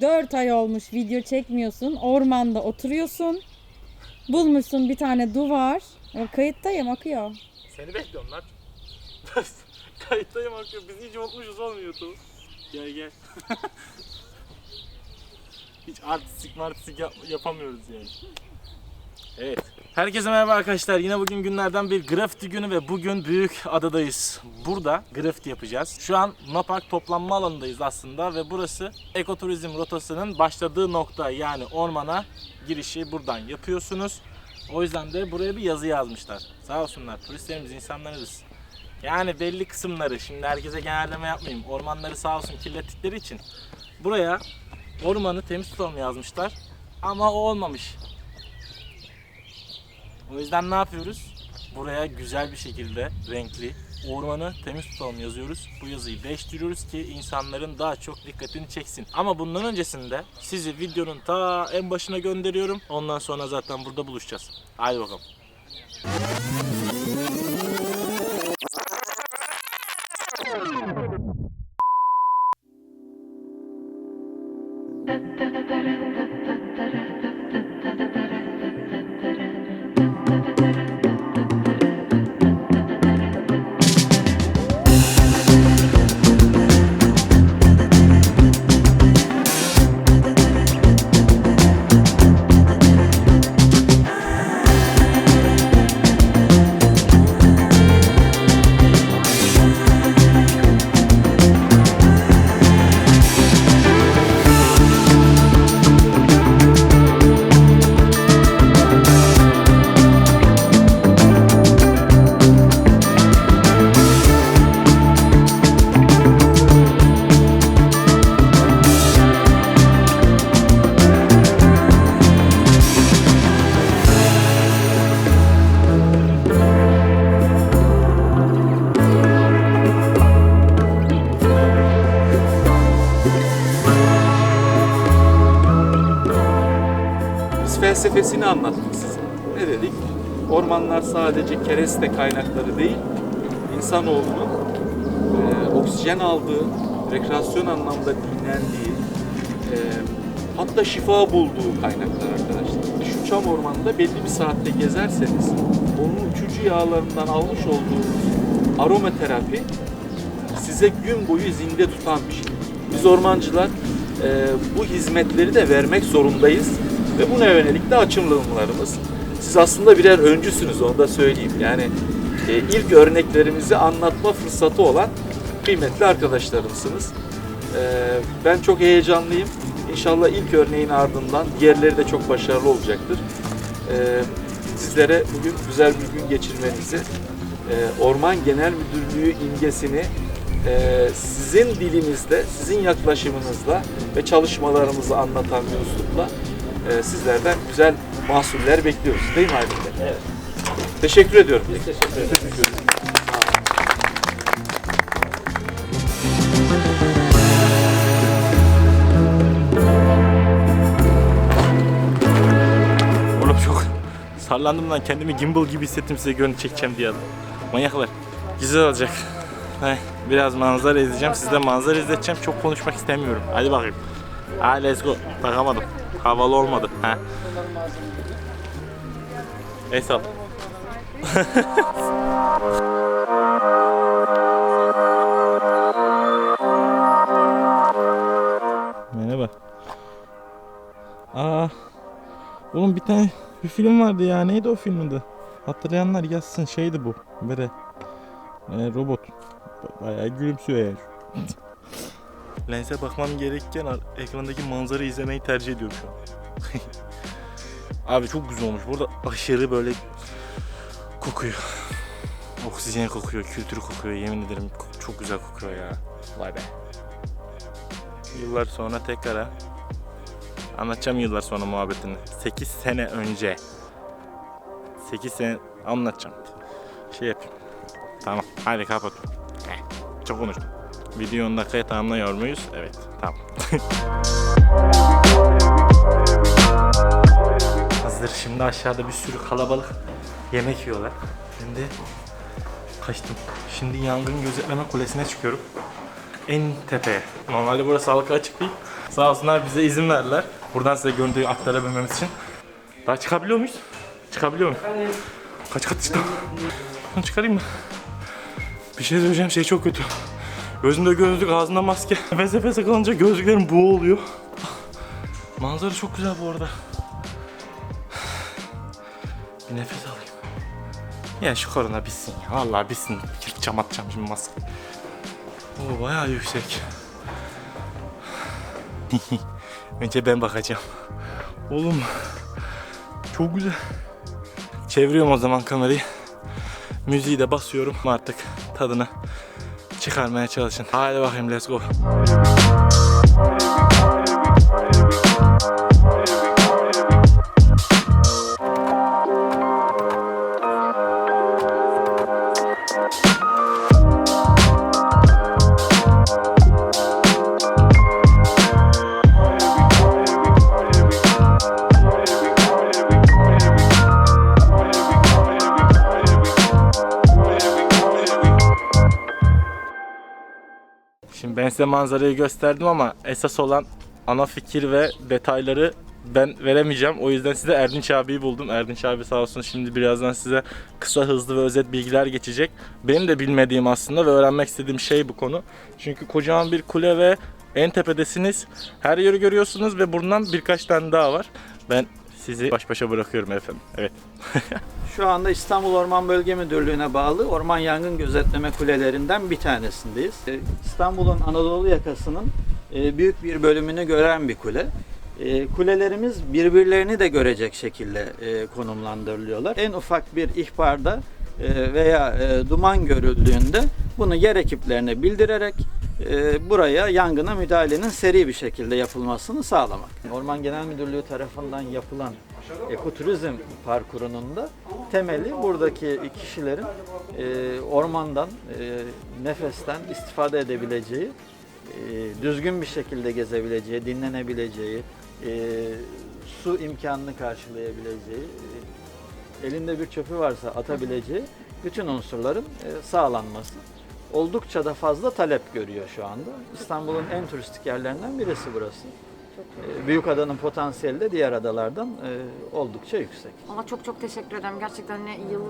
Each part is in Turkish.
4 ay olmuş video çekmiyorsun. Ormanda oturuyorsun. Bulmuşsun bir tane duvar. Ya Kayıttayım akıyor. Seni bekliyorum lan. Kayıttayım akıyor. Biz iyice unutmuşuz oğlum YouTube. Gel gel. Hiç artistik martistik yap- yapamıyoruz yani. Evet. Herkese merhaba arkadaşlar. Yine bugün günlerden bir grafiti günü ve bugün büyük adadayız. Burada grafiti yapacağız. Şu an Nopark toplanma alanındayız aslında ve burası ekoturizm rotasının başladığı nokta yani ormana girişi buradan yapıyorsunuz. O yüzden de buraya bir yazı yazmışlar. Sağ olsunlar turistlerimiz, insanlarımız. Yani belli kısımları, şimdi herkese genelleme yapmayayım. Ormanları sağ olsun kirlettikleri için buraya ormanı temiz tutalım yazmışlar. Ama o olmamış. O yüzden ne yapıyoruz? Buraya güzel bir şekilde renkli ormanı temiz tutalım yazıyoruz. Bu yazıyı değiştiriyoruz ki insanların daha çok dikkatini çeksin. Ama bundan öncesinde sizi videonun ta en başına gönderiyorum. Ondan sonra zaten burada buluşacağız. Haydi bakalım. Felsefesini anlattık size. Ne dedik? Ormanlar sadece kereste kaynakları değil, insanoğlunun e, oksijen aldığı, rekreasyon anlamda dinlendiği, e, hatta şifa bulduğu kaynaklar arkadaşlar. Şu çam ormanında belli bir saatte gezerseniz, onun uçucu yağlarından almış olduğunuz aromaterapi size gün boyu zinde tutan bir şey. Biz ormancılar e, bu hizmetleri de vermek zorundayız ve buna yönelik de açılımlarımız. Siz aslında birer öncüsünüz onu da söyleyeyim. Yani e, ilk örneklerimizi anlatma fırsatı olan kıymetli arkadaşlarımsınız. E, ben çok heyecanlıyım. İnşallah ilk örneğin ardından diğerleri de çok başarılı olacaktır. E, sizlere bugün güzel bir gün geçirmenizi, e, Orman Genel Müdürlüğü imgesini e, sizin dilinizde, sizin yaklaşımınızla ve çalışmalarımızı anlatan bir üslupla e, sizlerden güzel mahsuller bekliyoruz. Değil mi Aydın Bey? Evet. Teşekkür ediyorum. Biz teşekkür ederiz. Oğlum çok sallandım lan kendimi gimbal gibi hissettim size görüntü çekeceğim diye. Manyaklar. Güzel olacak. Biraz manzara izleyeceğim. Size manzara izleteceğim. Çok konuşmak istemiyorum. Hadi bakayım. Ha let's go. Takamadım. Havalı olmadı. Ha. Neyse al. Merhaba. Aa, oğlum bir tane bir film vardı ya. Neydi o filmin adı? Hatırlayanlar yazsın. Şeydi bu. Böyle e, robot. Bayağı gülümsüyor yani. Lense bakmam gerekken ekrandaki manzarayı izlemeyi tercih ediyorum şu an. Abi çok güzel olmuş. Burada aşırı böyle kokuyor. Oksijen kokuyor, kültür kokuyor. Yemin ederim çok güzel kokuyor ya. Vay be. Yıllar sonra tekrar ha. Anlatacağım yıllar sonra muhabbetini. 8 sene önce. 8 sene anlatacağım. Şey yapayım. Tamam. Hadi kapat. Çok konuştum. Videoyu 10 dakikaya tamamlıyor muyuz? Evet. Tamam. Hazır. Şimdi aşağıda bir sürü kalabalık yemek yiyorlar. Şimdi kaçtım. Şimdi yangın gözetleme kulesine çıkıyorum. En tepeye. Normalde burası halka açık değil. Sağ olsunlar bize izin verdiler. Buradan size görüntüyü aktarabilmemiz için. Daha çıkabiliyor muyuz? Çıkabiliyor muyum? Kaç kat çıktım? Bunu çıkarayım mı? Bir şey söyleyeceğim şey çok kötü. Gözümde gözlük, ağzımda maske. Nefes nefese kalınca gözlüklerim buğu oluyor. Manzara çok güzel bu arada. Bir nefes alayım. Ya şu korona bitsin ya. Vallahi bitsin. Yırtacağım atacağım şimdi maske. Oo bayağı yüksek. Önce ben bakacağım. Oğlum çok güzel. Çeviriyorum o zaman kamerayı. Müziği de basıyorum artık tadını çıkarmaya çalışın. Haydi bakayım let's go. Size manzarayı gösterdim ama esas olan ana fikir ve detayları ben veremeyeceğim. O yüzden size Erdinç abiyi buldum. Erdinç abi sağ olsun şimdi birazdan size kısa hızlı ve özet bilgiler geçecek. Benim de bilmediğim aslında ve öğrenmek istediğim şey bu konu. Çünkü kocaman bir kule ve en tepedesiniz. Her yeri görüyorsunuz ve buradan birkaç tane daha var. Ben sizi baş başa bırakıyorum efendim. Evet. Şu anda İstanbul Orman Bölge Müdürlüğü'ne bağlı Orman Yangın Gözetleme Kulelerinden bir tanesindeyiz. Ee, İstanbul'un Anadolu yakasının e, büyük bir bölümünü gören bir kule. E, Kulelerimiz birbirlerini de görecek şekilde e, konumlandırılıyorlar. En ufak bir ihbarda e, veya e, duman görüldüğünde bunu yer ekiplerine bildirerek e, buraya yangına müdahalenin seri bir şekilde yapılmasını sağlamak. Orman Genel Müdürlüğü tarafından yapılan ekoturizm parkurunun da temeli buradaki kişilerin e, ormandan, e, nefesten istifade edebileceği, e, düzgün bir şekilde gezebileceği, dinlenebileceği, e, su imkanını karşılayabileceği, e, elinde bir çöpü varsa atabileceği bütün unsurların e, sağlanması oldukça da fazla talep görüyor şu anda. İstanbul'un en turistik yerlerinden birisi burası. E, Büyükada'nın potansiyeli de diğer adalardan e, oldukça yüksek. Ama çok çok teşekkür ederim. Gerçekten ne yıl,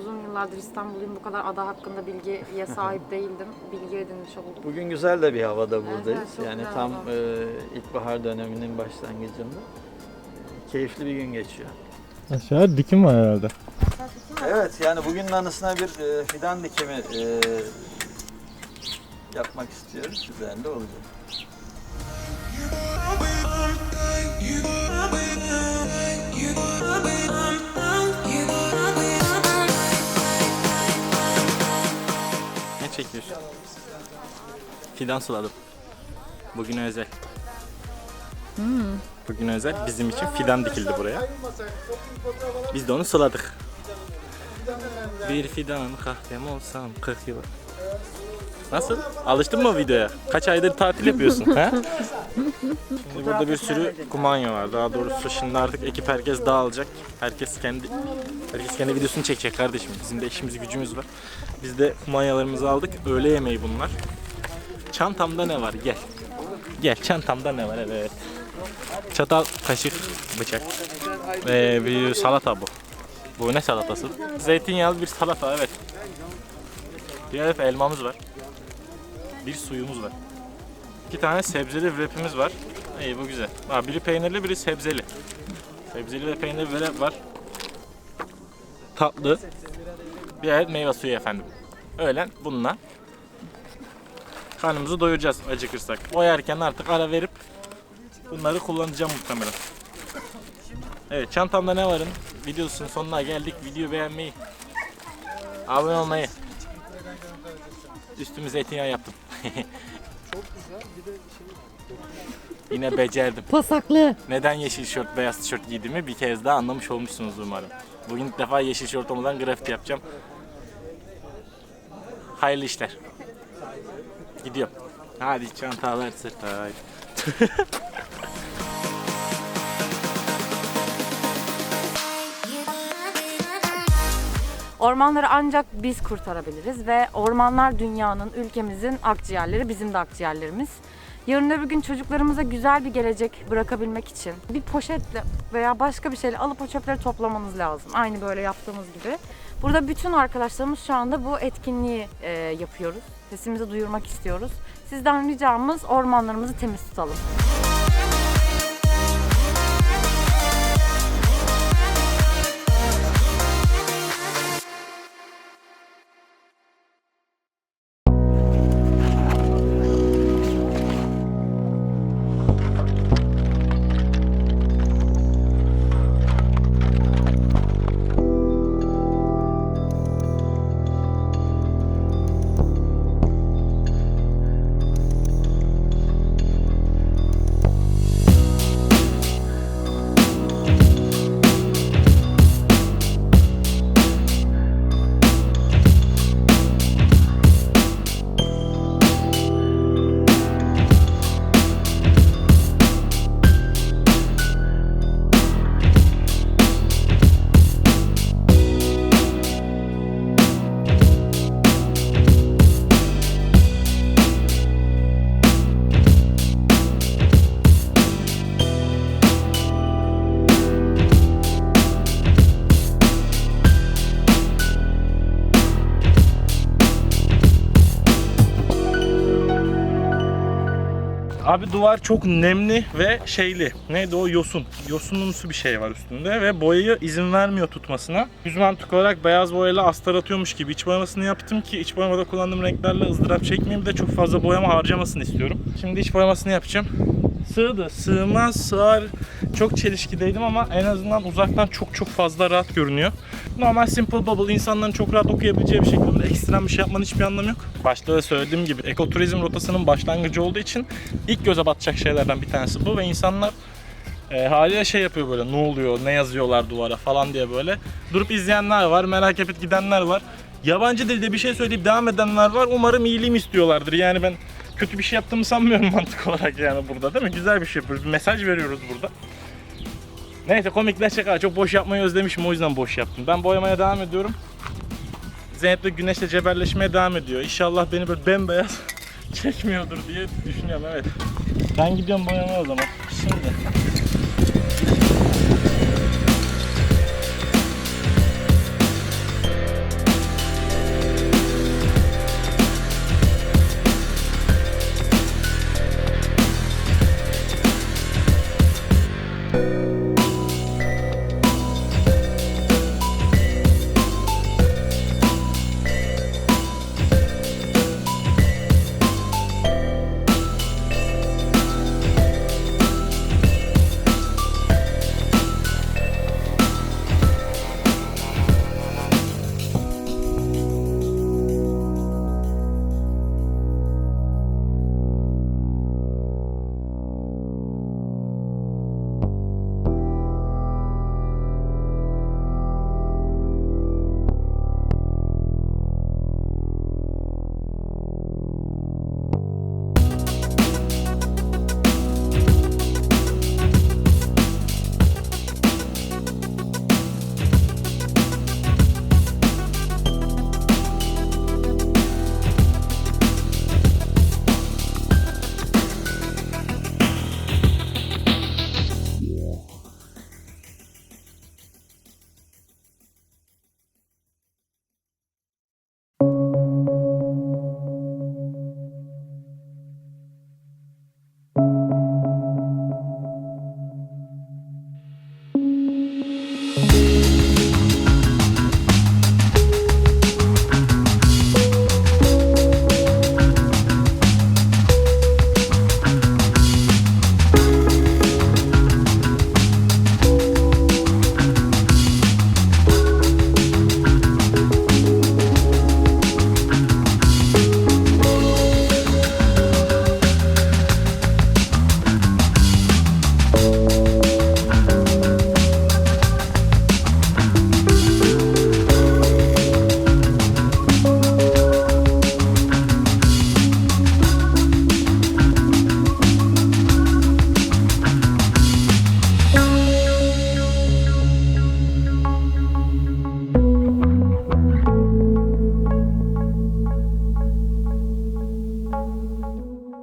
uzun yıllardır İstanbul'un bu kadar ada hakkında bilgiye sahip değildim. Bilgi edinmiş oldum. Bugün güzel de bir havada buradayız. evet, yani tam e, ilkbahar döneminin başlangıcında. Keyifli bir gün geçiyor. Aşağı dikim var herhalde. Evet yani bugünün anısına bir e, fidan dikimi e, yapmak istiyoruz. Güzel de olacak. Ne çekiyorsun? Fidan suladım. Bugün özel. Bugün özel bizim için fidan dikildi buraya. Biz de onu suladık. Bir fidan kahvem olsam 40 yıl. Nasıl? Alıştın mı videoya? Kaç aydır tatil yapıyorsun? ha? Şimdi burada bir sürü kumanya var. Daha doğrusu şimdi artık ekip herkes dağılacak. Herkes kendi herkes kendi videosunu çekecek kardeşim. Bizim de işimiz gücümüz var. Biz de kumanyalarımızı aldık. Öğle yemeği bunlar. Çantamda ne var? Gel. Gel çantamda ne var? Evet. Çatal, kaşık, bıçak. Ve bir salata bu. Bu ne salatası? Zeytinyağlı bir salata evet. Adet elmamız var. Bir suyumuz var. İki tane sebzeli wrap'imiz var. İyi bu güzel. Ha, biri peynirli biri sebzeli. Sebzeli ve peynirli wrap var. Tatlı. Bir adet meyve suyu efendim. Öğlen bununla karnımızı doyuracağız acıkırsak. O yerken artık ara verip bunları kullanacağım muhtemelen. Evet çantamda ne varın? Videosunun sonuna geldik. Videoyu beğenmeyi, abone olmayı. Üstümü zeytinyağı yaptım. Çok güzel. Bir de Yine becerdim. Pasaklı. Neden yeşil şort, beyaz tişört giydiğimi bir kez daha anlamış olmuşsunuz umarım. Bugün ilk defa yeşil şort olmadan grafiti yapacağım. Hayırlı işler. Gidiyorum. Hadi çantalar sırta. Ormanları ancak biz kurtarabiliriz ve ormanlar dünyanın, ülkemizin akciğerleri, bizim de akciğerlerimiz. Yarın öbür gün çocuklarımıza güzel bir gelecek bırakabilmek için bir poşetle veya başka bir şeyle alıp o çöpleri toplamanız lazım. Aynı böyle yaptığımız gibi. Burada bütün arkadaşlarımız şu anda bu etkinliği e, yapıyoruz. Sesimizi duyurmak istiyoruz. Sizden ricamız ormanlarımızı temiz tutalım. Abi duvar çok nemli ve şeyli. Neydi o yosun. Yosunumsu bir şey var üstünde ve boyayı izin vermiyor tutmasına. Düz mantık olarak beyaz boyayla astar atıyormuş gibi iç boyamasını yaptım ki iç boyamada kullandığım renklerle ızdırap çekmeyeyim de çok fazla boyama harcamasını istiyorum. Şimdi iç boyamasını yapacağım. Sığdı, sığmaz, sığar. Çok çelişkideydim ama en azından uzaktan çok çok fazla rahat görünüyor. Normal Simple Bubble insanların çok rahat okuyabileceği bir şekilde ekstrem bir şey yapmanın hiçbir anlamı yok. Başta da söylediğim gibi ekoturizm rotasının başlangıcı olduğu için ilk göze batacak şeylerden bir tanesi bu ve insanlar e, haliyle şey yapıyor böyle ne oluyor, ne yazıyorlar duvara falan diye böyle. Durup izleyenler var, merak edip gidenler var. Yabancı dilde bir şey söyleyip devam edenler var. Umarım iyiliğimi istiyorlardır. Yani ben kötü bir şey yaptığımı sanmıyorum mantık olarak yani burada değil mi? Güzel bir şey yapıyoruz. Bir mesaj veriyoruz burada. Neyse komikleşecek ha. Çok boş yapmayı özlemişim o yüzden boş yaptım. Ben boyamaya devam ediyorum. Zeynep de güneşle cebelleşmeye devam ediyor. İnşallah beni böyle bembeyaz çekmiyordur diye düşünüyorum evet. Ben gidiyorum boyamaya o zaman. Şimdi.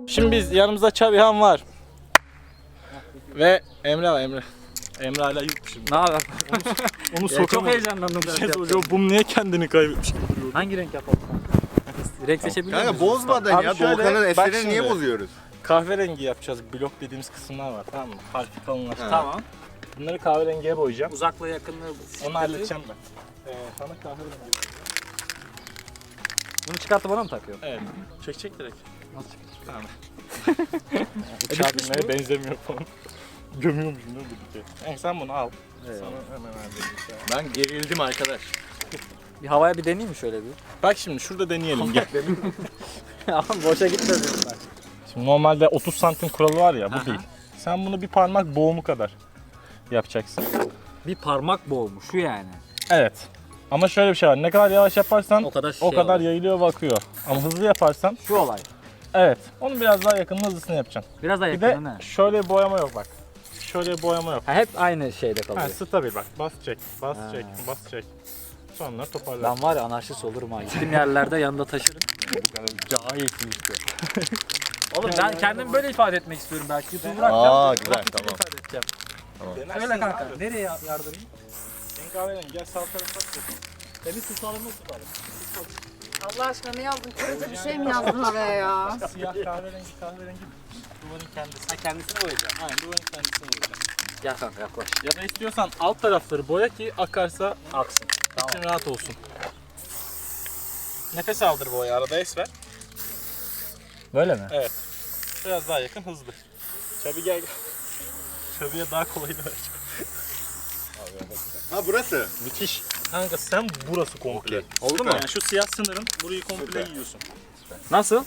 Şimdi biz yanımızda Çabihan var. Ve Emre var Emre. Emre hala yurt dışında. Ne haber? Onu Ya çok sokamadım. heyecanlandım. Bir şey soracağım. Bu niye kendini kaybetmiş gibi duruyor? Hangi renk yapalım? renk seçebiliyor Kanka muyuz? bozmadan Abi ya şöyle, Doğukan'ın bak eserini niye şimdi. bozuyoruz? Kahverengi yapacağız. Blok dediğimiz kısımlar var tamam mı? Harfi kalınlaştı. Tamam. Bunları kahverengiye boyayacağım. Uzakla yakınlığı. Onu halledeceğim ben. Ee, sana kahverengi. Bunu çıkartıp bana mı takıyor? Evet. Çek çek direkt. Nasıl çıkıyor? Tamam. Uçağa Bitmiş binmeye benzemiyor falan. Gömüyormuşum değil mi bir kere? Evet, sen bunu al. Evet. Sana hemen halledeyim. Ben gerildim arkadaş. Bir havaya bir deneyeyim mi şöyle bir? Bak şimdi şurada deneyelim gel. Ama boşa gitmez diyorum ben. Şimdi normalde 30 santim kuralı var ya bu değil. Sen bunu bir parmak boğumu kadar yapacaksın. Bir parmak boğumu şu yani. Evet. Ama şöyle bir şey var. Ne kadar yavaş yaparsan O kadar o şey kadar olur. yayılıyor ve akıyor. Ama hızlı yaparsan Şu olay. Evet. Onu biraz daha yakının hızlısını yapacaksın. Biraz daha Bir de yakın ne? şöyle bir boyama yok bak. Şöyle bir boyama yok. Ha, hep aynı şeyde kalıyor. Ha, stabil bak. Bas çek, bas Ha. çek, bas çek. Sonra toparla. Ben var ya anarşist olurum ha. Gittiğim yerlerde yanında taşırım. Cahilsin işte. Oğlum ben kendimi böyle ifade etmek istiyorum belki. YouTube'u bırakacağım. Aa, güzel, YouTube'u tamam. ifade edeceğim. Denersin Söyle kanka. abi. Nereye ya- yardırayım? Senin kahverengi gel sağ tarafa bak. Temiz tutalımız tutalım. Allah aşkına ne yazdın? Kırıcı bir şey mi yazdın oraya ya? Siyah kahverengi kahverengi duvarın kendisi. Ha kendisini boyayacağım. Aynen duvarın kendisini vuracağım. Gel kanka yaklaş. Ya da istiyorsan alt tarafları boya ki akarsa Aksın. için rahat olsun. Nefes aldır boya arada es ver. Böyle mi? Evet. Biraz daha yakın hızlı. Çabi gel. Çabi'ye daha kolayını ver. Ha burası. Müthiş. Kanka sen burası komple. Oldu mu? Yani şu siyah sınırın burayı komple Süper. yiyorsun. Nasıl?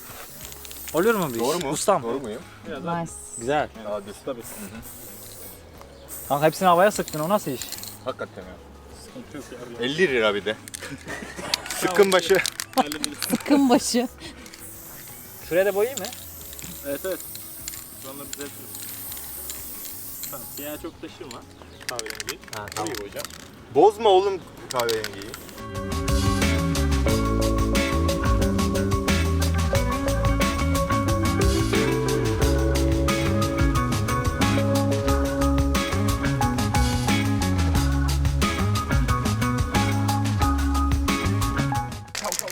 Oluyor mu bir Doğru iş? mu? Ustam. Doğru muyum? Biraz daha Nice. Güzel. Hadi. tabii. Kanka hepsini havaya sıktın o nasıl iş? Hakikaten ya. Sıkıntı yok ya. 50 lira bir de. Sıkkın başı. Hallederiz. Sıkın başı. Şuraya da boyayayım mı? evet evet. Şu anda bize Tamam. Siyah çok taşırma. Kahverengi. Ha Tamam. koyacağım. Bozma oğlum kahverengiyi.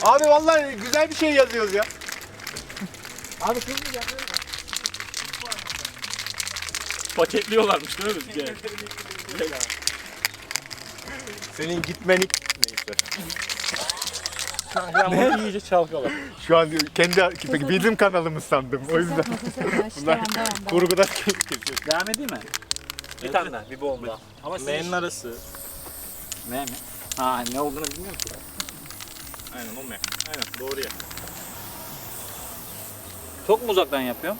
Abi vallahi güzel bir şey yazıyoruz ya. Paketliyorlarmış değil mi? Senin gitmenik neyse. Kanka bunu iyice çalkala. Şu an kendi bizim kanalımız sandım. O yüzden Bunlar kurguda Devam edeyim mi? Bir tane daha, bir bomba. Ama M'nin arası. M mi? Ha ne olduğunu bilmiyorum ki. Aynen o M. Aynen doğru ya. Çok mu uzaktan yapıyorum?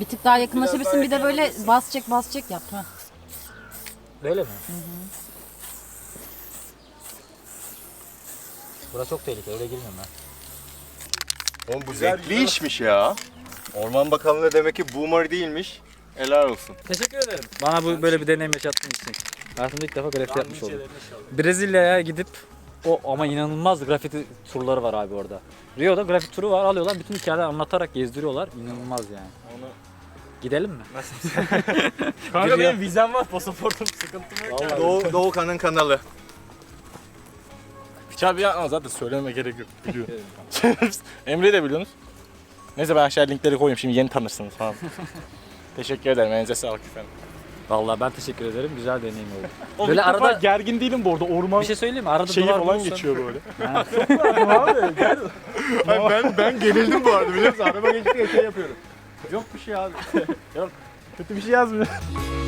Bir tık daha yakınlaşabilirsin. Bir de böyle bas çek bas çek yap. Ha. Böyle mi? Burası çok tehlikeli, öyle girmiyorum ben. Oğlum bu zevkli işmiş ya. Orman Bakanlığı demek ki boomer değilmiş. Helal olsun. Teşekkür ederim. Bana bu böyle bir deneyim yaşattığın için. Hayatımda ilk defa grafiti yapmış oldum. Brezilya'ya gidip o ama inanılmaz grafiti turları var abi orada. Rio'da grafiti turu var alıyorlar bütün hikayeleri anlatarak gezdiriyorlar. İnanılmaz yani. Onu Gidelim mi? Kanka Bir benim vizem var, pasaportum sıkıntım yok. ya. Doğu, Doğukan'ın kanalı. Çabi ya ama zaten söyleme gerek yok. Biliyorum. Emre'yi de biliyorsunuz. Neyse ben aşağı linkleri koyayım şimdi yeni tanırsınız falan. Teşekkür ederim. Elinize sağlık efendim. Vallahi ben teşekkür ederim. Güzel deneyim oldu. O Böyle bir arada- gergin değilim bu arada. Orman Bir şey söyleyeyim mi? Arada şeyi duvar falan bulursan- geçiyor böyle. Ha. abi gel. ben ben gerildim bu arada biliyor musun? Araba geçti şey yapıyorum. Yok bir şey abi. Yok. Kötü bir şey yazmıyor.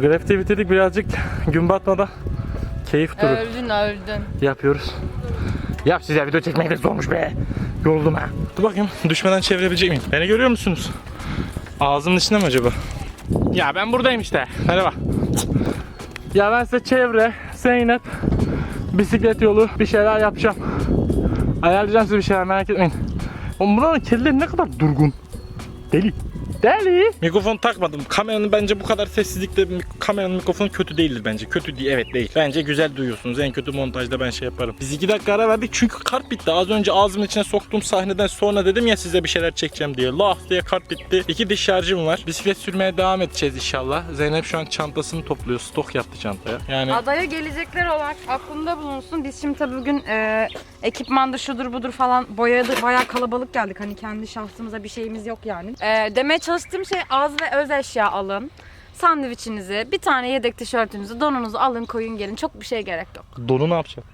Grafiti bitirdik birazcık gün batmadan keyif turu Öldün öldün. yapıyoruz. Yap size video çekmek de zormuş be. Yoruldum ha. Dur bakayım düşmeden çevirebilecek miyim? Beni görüyor musunuz? Ağzımın içinde mi acaba? Ya ben buradayım işte. Merhaba. Ya ben size çevre, Zeynep, bisiklet yolu bir şeyler yapacağım. Ayarlayacağım size bir şeyler merak etmeyin. Oğlum buranın kedileri ne kadar durgun. Deli. Deli. Mikrofon takmadım. Kameranın bence bu kadar sessizlikte kameranın mikrofonu kötü değildir bence. Kötü değil. Evet değil. Bence güzel duyuyorsunuz. En kötü montajda ben şey yaparım. Biz iki dakika ara verdik çünkü kart bitti. Az önce ağzımın içine soktuğum sahneden sonra dedim ya size bir şeyler çekeceğim diye. Lah diye kart bitti. İki diş şarjım var. Bisiklet sürmeye devam edeceğiz inşallah. Zeynep şu an çantasını topluyor. Stok yaptı çantaya. Yani Adaya gelecekler olarak aklında bulunsun. Biz şimdi tabii bugün e, ekipmanda şudur budur falan boyadı bayağı kalabalık geldik. Hani kendi şahsımıza bir şeyimiz yok yani. E, demeye çalıştığım şey az ve öz eşya alın. Sandviçinizi, bir tane yedek tişörtünüzü, donunuzu alın koyun gelin. Çok bir şey gerek yok. donu ne yapacak?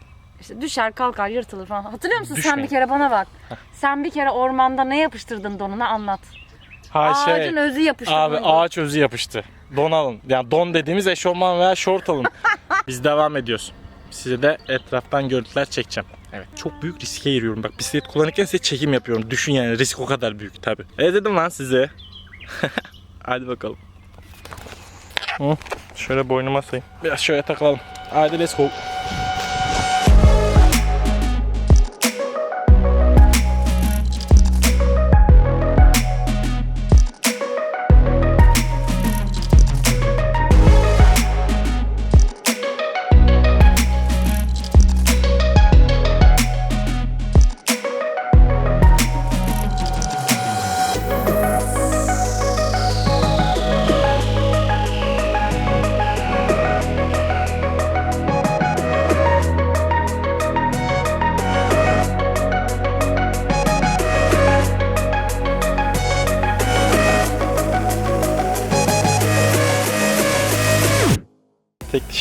İşte düşer kalkar yırtılır falan. Hatırlıyor musun sen Düşmeyin. bir kere bana bak. Sen bir kere ormanda ne yapıştırdın donuna anlat. Ha şey. Ağacın özü yapıştı. Abi buydu. ağaç özü yapıştı. Don alın. Yani don dediğimiz eşofman veya şort alın. Biz devam ediyoruz. Size de etraftan görüntüler çekeceğim. Evet. Çok büyük riske giriyorum. Bak bisiklet kullanırken size çekim yapıyorum. Düşün yani risk o kadar büyük tabi. Ne dedim lan size? Hadi bakalım. Hı, şöyle boynuma sayayım. Biraz şöyle takalım. Hadi let's go.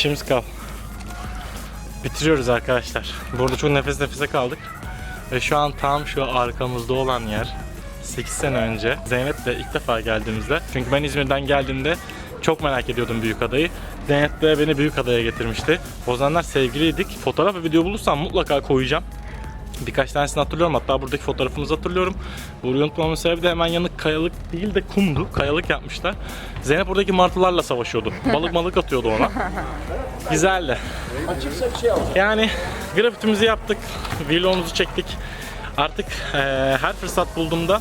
Tek dişimiz kal. Bitiriyoruz arkadaşlar. Burada çok nefes nefese kaldık. Ve şu an tam şu arkamızda olan yer 8 sene önce Zeynep'le ilk defa geldiğimizde çünkü ben İzmir'den geldiğimde çok merak ediyordum Büyükada'yı. Zeynep de beni Büyükada'ya getirmişti. O zamanlar sevgiliydik. Fotoğraf ve video bulursam mutlaka koyacağım. Birkaç tanesini hatırlıyorum. Hatta buradaki fotoğrafımızı hatırlıyorum. Burayı unutmamın sebebi de hemen yanık kayalık değil de kumdu. Kayalık yapmışlar. Zeynep buradaki martılarla savaşıyordu. Balık malık atıyordu ona. Güzeldi. Yani grafitimizi yaptık. Vlogumuzu çektik. Artık eee, her fırsat bulduğumda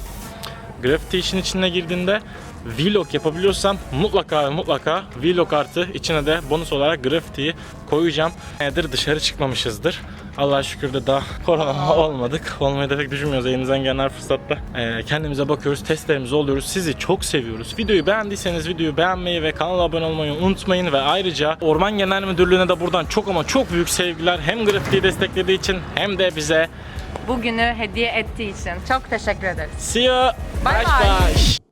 grafiti işin içine girdiğinde vlog yapabiliyorsam mutlaka mutlaka vlog artı içine de bonus olarak grafitiyi koyacağım. Nedir dışarı çıkmamışızdır. Allah'a şükür de daha korona olmadık. Olmayı da pek düşünmüyoruz elimizden gelen her fırsatta. Ee, kendimize bakıyoruz, testlerimizi oluyoruz. Sizi çok seviyoruz. Videoyu beğendiyseniz videoyu beğenmeyi ve kanala abone olmayı unutmayın. Ve ayrıca Orman Genel Müdürlüğü'ne de buradan çok ama çok büyük sevgiler. Hem grafitiyi desteklediği için hem de bize Bugünü hediye ettiği için çok teşekkür ederiz. See you. Bye Bye bye. bye.